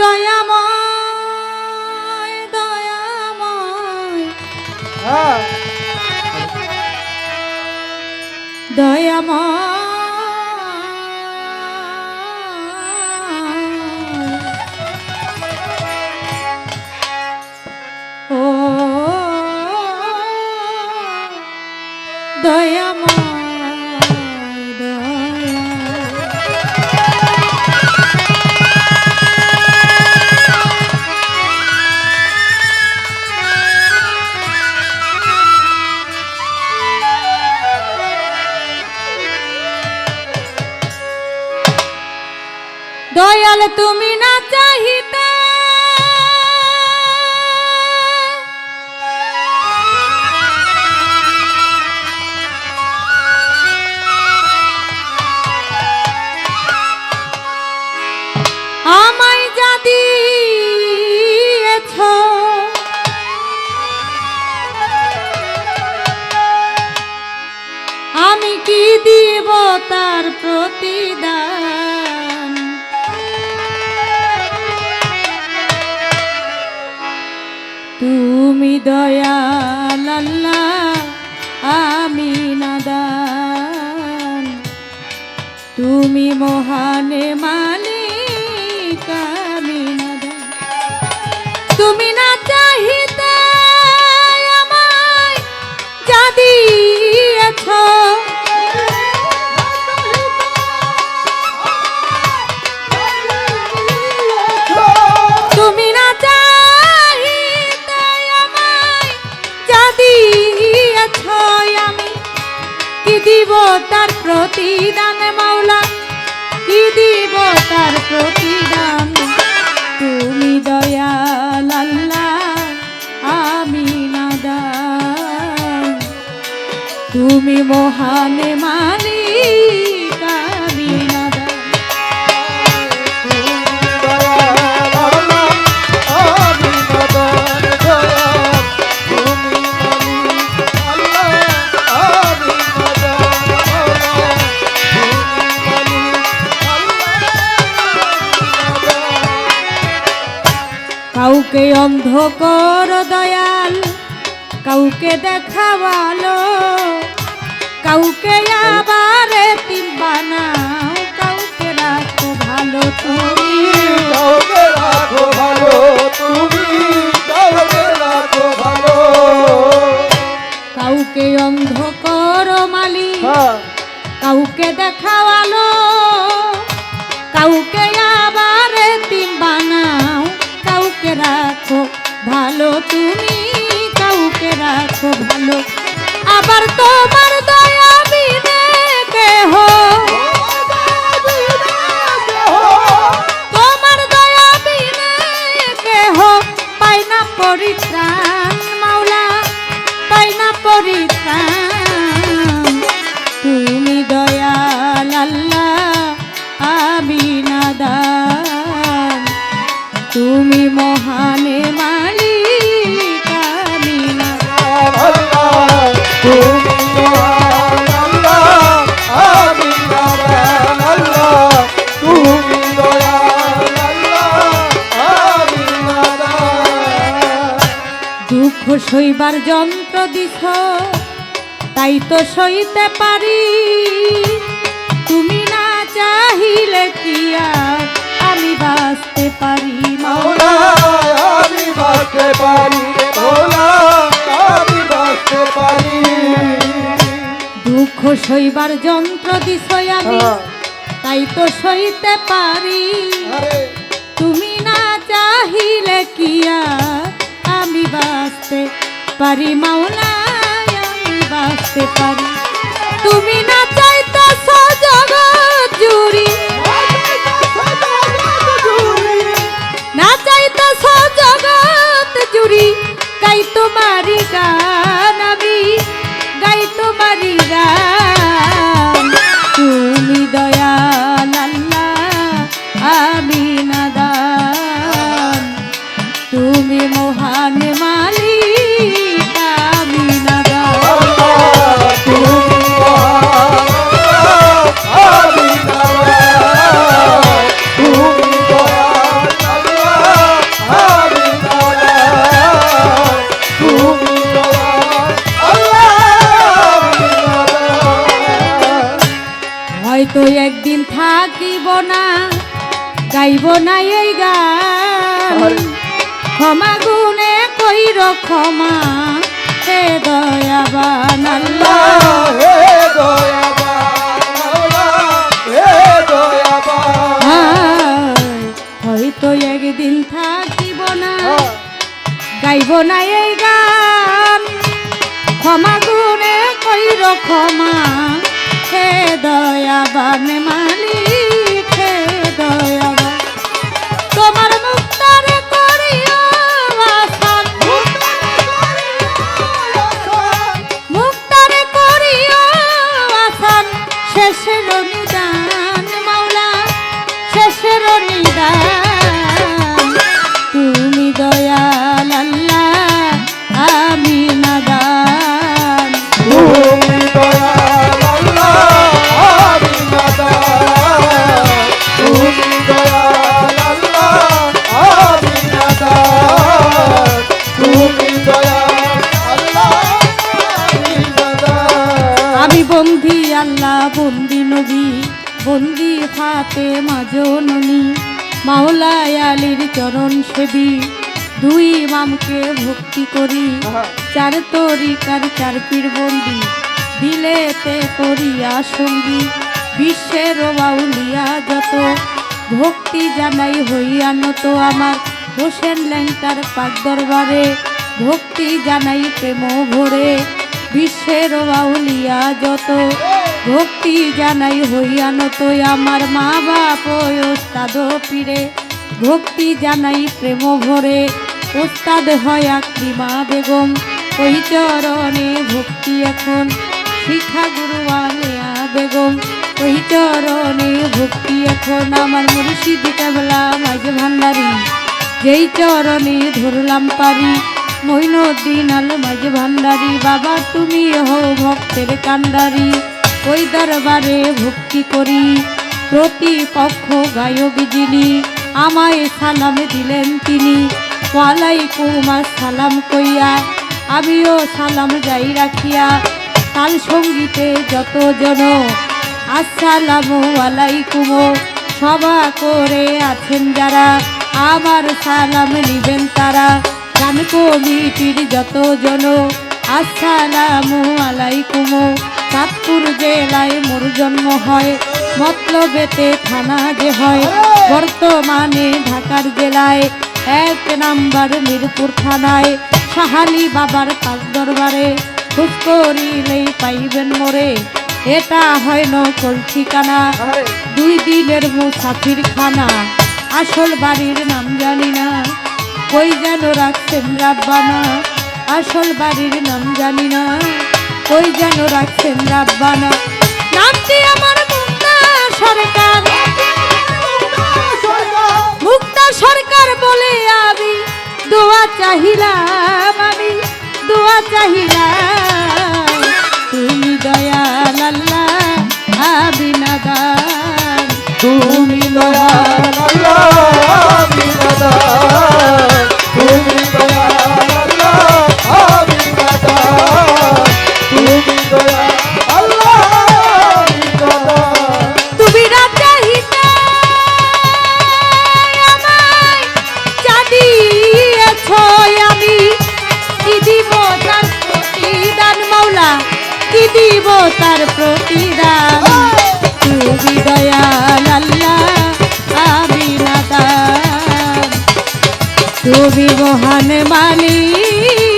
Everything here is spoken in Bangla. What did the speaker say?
দয়াময় দয়াময়। হ্যাঁ। দয়াময়। তুমি তুমি দয়াল আল্লাহ আমি নাদান তুমি মহানে মালিক তুমি মহানে আমি কাউকে অন্ধ কর দয়াল কাউকে দেখাওয়ালো কাউকে আবার এতিম বানাও কাউকে রাখো ভালো তুমি। কাউকে অন্ধ কর মালি কাউকে দেখাওয়ালো কাউকে আবার এতিম বানাও কাউকে রাখো ভালো তুমি কাউকে রাখো ভালো। আবার তোমার দয়া পরিত্রাণ মাওলা পাই না পরিত্রাণ? সইবার যন্ত্র দিছ তাই তো সইতে পারি। তুমি না চাহিলে কি আর আমি বাঁচতে পারি মাওলা আমি বাঁচতে পারি আমি বাঁচতে পারি। দুঃখ সইবার যন্ত্র দিছ আমি তাই তো সইতে পারি। তুমি না চাহিলে কি আর আমি বাঁচতে পারি মাওলা পারি। তুমি না চাইতেছ জগৎ জুড়ি। না চাইতেছ জগৎ জুড়ি। গাই তোমারি গান আমি, গাই তোমারি গান। তুমি আল্লাহ, আমি নাদান। তুমি মহান মালিক। না গাইব না এই গান। ক্ষমা গুণে কইর ক্ষমা হে দয়াবান আল্লাহ বন্দি আল্লাহ বন্দি নবী বন্দি হাতে মাজননী মাওলায় আলীর চরণ সেবী দুই ইমামকে ভক্তি করি। চার তরিকার চার পীর বন্দি দিলেতে করিয়া সঙ্গী। বিশ্বের বাউলিয়া যত ভক্তি জানাই হইয়া নত আমার। হোসেন ল্যাংটার পাক দরবারে ভক্তি জানাই প্রেম ভরে। বিশ্বের বাউলিয়া যত ভক্তি জানাই হইয়া নত আমার মা বাপ ওস্তাদ পীরে। ভক্তি জানাই প্রেম ভরে, ওস্তাদ হয় আকলিমা বেগম। ওই চরণে ভক্তি এখন, শিখা গুরু আলিয়া বেগম। ওই চরণে ভক্তি এখন, আমার মুর্শিদ কেবলা মাঝ ভান্ডারি। যেই চরণে ধরলাম পারি মইনুদ্দিন আল মাঝ ভান্ডারি। বাবা, তুমি হো ভক্তের কান্ডারি। ওই দরবারে ভক্তি করি। প্রতিপক্ষ গায়ক যিনি আমায় সালাম দিলেন তিনি। ওয়ালাইকুম সালাম কইয়া আমিও সালাম যাই রাখিয়া। তাল সঙ্গীতে যত জন, আসসালামু আলাইকুম। সভা করে আছেন যারা, আমার সালাম নিবেন তারা। গান কমিটির যত জন, আসসালামু আলাইকুম। চাঁদপুর জেলায় মোর জন্ম হয়, মতলবেতে থানা যে হয়। বর্তমানে ঢাকার জেলায় এক নাম্বার মিরপুর থানায়। সাহালি বাবার পাক দরবারে খোঁজ করিলেই পাইবেন মোরে। এটা হয় নকল ঠিকানা, দুই দিনের মুসাফির খানা আসল বাড়ির নাম জানি না, কই যেন রাখছেন রাব্বানা। আসল বাড়ির নাম জানি না। কই যেন রাখছেন রাব্বানা। নামটি আমার মুক্তা সরকার। মুক্তা সরকার বলে আমি, দোয়া চাহিলাম আমি, দোয়া চাহিলাম। তুমি দয়াল আল্লাহ আমি নাদান তুমি দয়াল দিব তার প্রতিদান। তুমি দয়াল আল্লাহ আমি নাদান। তুমি মহান মালিক